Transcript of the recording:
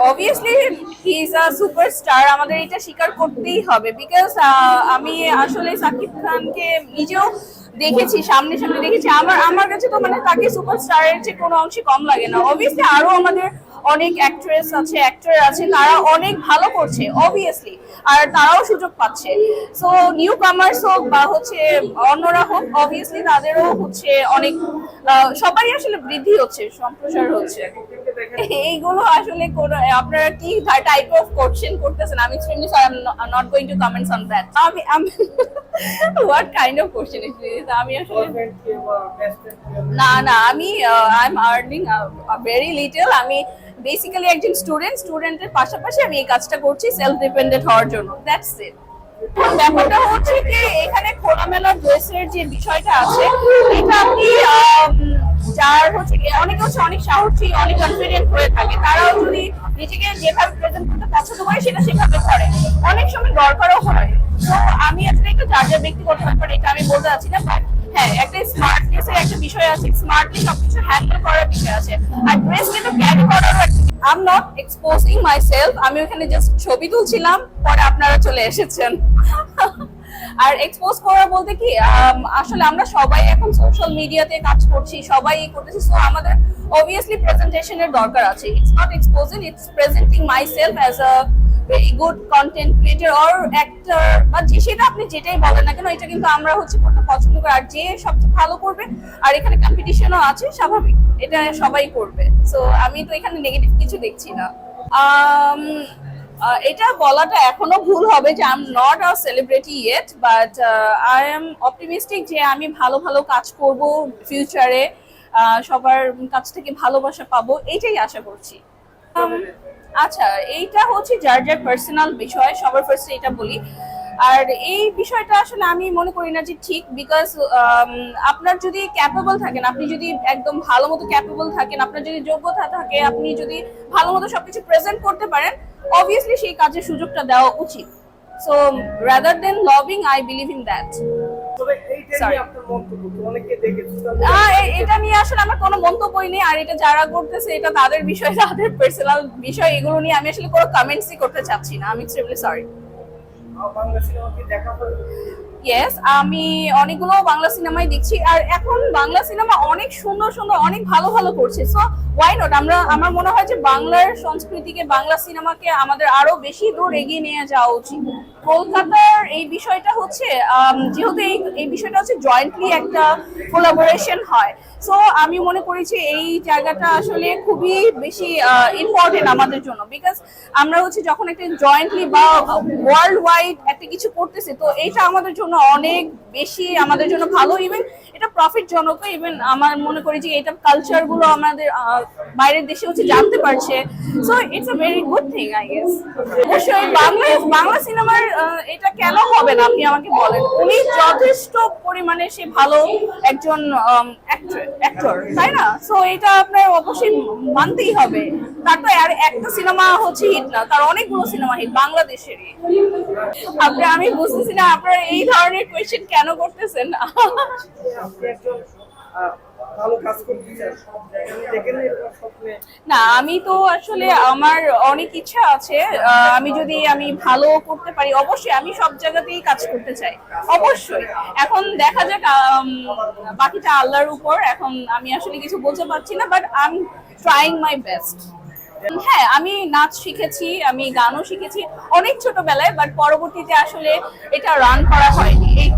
Obviously he is a superstar আমাদের এটা স্বীকার করতেই হবে বিকজ আমি আসলে সাকিব খানকে নিজেও দেখেছি সামনে সামনে দেখেছি আমার আমার কাছে তো মানে তাকে সুপারস্টারের চেয়ে কোনো অংশে কম লাগে না। অবভিয়াসলি আরও আমাদের অনেক অ্যাক্ট্রেস আছে অ্যাক্টর আছে তারা অনেক ভালো করছে অবভিয়াসলি আর তারাও সুযোগ পাচ্ছে। সো নিউ কামার্স হোক বা হচ্ছে অন্যরা হোক অবভিয়াসলি তাদেরও হচ্ছে অনেক আহ, সবারই আসলে বৃদ্ধি হচ্ছে সম্প্রসার হচ্ছে। এইগুলো আসলে কোন আপনারা কি টাইপ অফ কোশ্চেন করতেছেন? আমি extremely sorry I not going to comments on that আমি আমি what kind of question is this আমি আসলে না না আমি I am earning very little আমি বেসিক্যালি একজন স্টুডেন্ট স্টুডেন্টের পাশাপাশি আমি এই কাজটা করছি সেলফ ডিপেন্ডেন্ট হওয়ার জন্য। দ্যাটস ইট ব্যাপারটা হচ্ছে যে এখানে খোলামেলা ড্রেসের যে বিষয়টা আছে এটা আপনি আম, যার হচ্ছে অনেকে হচ্ছে অনেক সাহসী অনেক কনফিডেন্ট হয়ে থাকে। তারাও যদি নিজেকে যেভাবে প্রেজেন্ট করতে পছন্দ করে সেটা সেভাবে করে। অনেক সময় দরকারও হয়। তো আমি আসলে একটু যার যার ব্যক্তিগত ব্যাপার এটা আমি বলতে চাচ্ছি না but হ্যাঁ একটা স্মার্টনেস এর একটা বিষয় আছে। স্মার্টলি সবকিছু হ্যান্ডেল করার বিষয় আছে। আর ড্রেস কিন্তু ক্যারি করারও I am not exposing myself আমি ওখানে জাস্ট ছবি তুলছিলাম পরে আপনারা চলে এসেছেন। আর এক্সপোজ করা বলতে কি আসলে আমরা সবাই এখন সোশ্যাল মিডিয়াতে কাজ করছি, সবাই এই করতেছি সো আমাদের অবভিয়াসলি প্রেজেন্টেশনের দরকার আছে। It's not exposing it's presenting myself as a very good content creator or actor বা যে সেটা আপনি যেটাই বলেন না কেন, এটা কিন্তু আমরা হচ্ছে করতে পছন্দ করি। আর যে সবচেয়ে ভালো করবে, আর এখানে কম্পিটিশনও আছে, স্বাভাবিক, এটা সবাই করবে। সো আমি তো এখানে নেগেটিভ কিছু দেখছি না। এটা বলাটা এখনও ভুল হবে যে I am not a celebrity yet but I am optimistic যে আমি ভালো ভালো কাজ করব ফিউচারে সবার কাছ থেকে ভালোবাসা পাবো, এটাই আশা করছি। আচ্ছা এইটা হচ্ছে যার যার পার্সোনাল বিষয়, সবার ফার্স্টে এটা বলি। আর এই বিষয়টা আসলে আমি মনে করি না যে ঠিক বিকজ আপনার যদি ক্যাপেবল থাকেন আপনি যদি একদম ভালো মতো ক্যাপেবল থাকেন আপনার যদি যোগ্যতা থাকে আপনি যদি ভালো মতো সবকিছু প্রেজেন্ট করতে পারেন অবভিয়াসলি সেই কাজের সুযোগটা দেওয়া উচিত। So rather than loving I believe in that এটা নিয়ে আসলে আমার কোনো মন্তব্যই নেই আর এটা যারা করতেছে এটা তাদের বিষয় তাদের পার্সোনাল বিষয় এগুলো নিয়ে আমি আসলে কোনো কমেন্টসই করতে চাচ্ছি না। আমি এক্সট্রিমলি সরি ইয়েস আমি অনেকগুলো বাংলা সিনেমাই দেখছি আর এখন বাংলা সিনেমা অনেক সুন্দর সুন্দর, অনেক ভালো ভালো করছে। সো ওয়াই নট আমরা, আমার মনে হয় যে বাংলার সংস্কৃতিকে, বাংলা সিনেমাকে আমাদের আরও বেশি দূর এগিয়ে নিয়ে যাওয়া উচিত। কলকাতার এই বিষয়টা হচ্ছে যেহেতু এই এই বিষয়টা হচ্ছে জয়েন্টলি একটা কোলাবোরেশন হয়। সো আমি মনে করি যে এই জায়গাটা আসলে খুবই বেশি ইম্পর্টেন্ট আমাদের জন্য। বিকজ আমরা হচ্ছে যখন একটা জয়েন্টলি বা ওয়ার্ল্ড ওয়াইড একটা কিছু করতেছি, তো এইটা আমাদের জন্য অনেক বেশি, আমাদের জন্য ভালো। ইভেন এটা প্রফিট জনক ইভেন আমার মনে করি যে এটা কালচারগুলো আমাদের বাইরের দেশে হচ্ছে জানতে পারছে। So it's a very good thing I guess অবশ্যই বাংলা বাংলা সিনেমার এটা কেন হবে না? আপনি আমাকে বলেন। উনি যথেষ্ট পরিমাণে সে ভালো একজন অ্যাক্টর তাই না? সো এটা আপনার অবশ্যই মানতেই হবে। তার তো আর একটা সিনেমা হচ্ছে হিট না, তার অনেকগুলো সিনেমা হিট বাংলাদেশেরই। আপনি, আমি বুঝতেছি না আপনারা এই ধরনের কোয়েশ্চেন কেন করতেছেন? না আমি তো আসলে আমার অনেক ইচ্ছা আছে আমি যদি আমি ভালো করতে পারি, অবশ্যই আমি সব জায়গাতেই কাজ করতে চাই, অবশ্যই। এখন দেখা যাক বাকিটা আল্লাহর উপর, এখন আমি আসলে কিছু বলতে পারছি না but I am trying my best হ্যাঁ আমি নাচ শিখেছি, আমি গানও শিখেছি অনেক ছোটবেলায় বাট পরবর্তীতে আসলে এটা রান করা হয়নি। এই